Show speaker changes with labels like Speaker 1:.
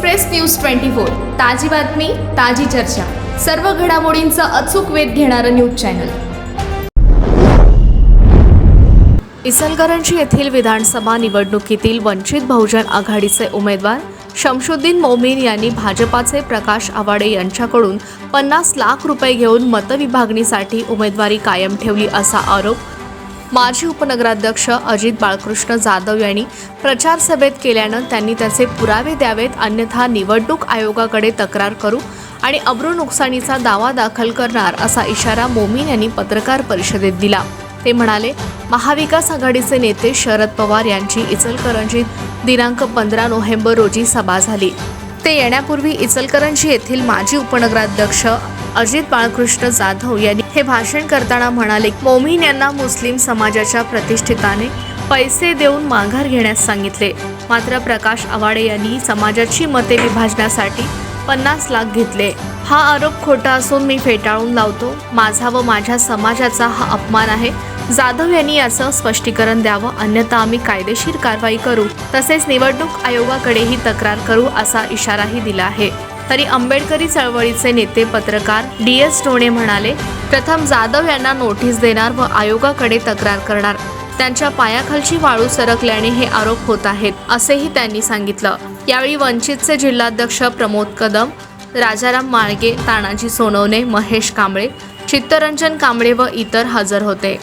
Speaker 1: Express news twenty four ताजी बातमी ताजी चर्चा. सर्व घडामोडींचा अचूक वेध घेणारं न्यूज चॅनल.
Speaker 2: इचलकरंजी येथील विधानसभा निवडणुकीतील वंचित बहुजन आघाडीचे उमेदवार शमशुद्दीन मोमीन यांनी भाजपाचे प्रकाश आवाडे यांच्याकडून पन्नास लाख रुपये घेऊन मतविभागणीसाठी उमेदवारी कायम ठेवली असा आरोप माजी उपनगराध्यक्ष अजित बाळकृष्ण जाधव यांनी प्रचार सभेत केल्यानं त्यांनी त्याचे पुरावे द्यावेत अन्यथा निवडणूक आयोगाकडे तक्रार करू आणि अब्रू नुकसानीचा दावा दाखल करणार असा इशारा मोमीन यांनी पत्रकार परिषदेत दिला. ते म्हणाले महाविकास आघाडीचे नेते शरद पवार यांची इचलकरंजीत दिनांक पंधरा नोव्हेंबर रोजी सभा झाली. ते येण्यापूर्वी इचलकरंजी येथील माजी उपनगराध्यक्ष अजित बाळकृष्ण जाधव यांनी हे भाषण करताना म्हणाले मोमीन यांना मुस्लिम समाजाच्या प्रतिष्ठिताने पैसे देऊन माघार घेण्यास सांगितले. मात्र प्रकाश आवाडे यांनी समाजाची मते विभाजण्यासाठी पन्नास लाख घेतले. हा आरोप खोटा असून मी फेटाळून लावतो. माझा व माझ्या समाजाचा हा अपमान आहे. जाधव यांनी याचं स्पष्टीकरण द्यावं. अन्यथा आम्ही कायदेशीर कारवाई करू. तसेच निवडणूक आयोगाकडेही तक्रार करू असा इशाराही दिला आहे. तरी आंबेडकरी चळवळीचे नेते पत्रकार डी एस ढोणे म्हणाले प्रथम जाधव यांना नोटीस देणार व आयोगाकडे तक्रार करणार. त्यांच्या पायाखालची वाळू सरकल्याने हे आरोप होत आहेत असेही त्यांनी सांगितलं. यावेळी वंचितचे जिल्हाध्यक्ष प्रमोद कदम राजाराम माळगे तानाजी सोनवणे महेश कांबळे चित्तरंजन कांबळे व इतर हजर होते.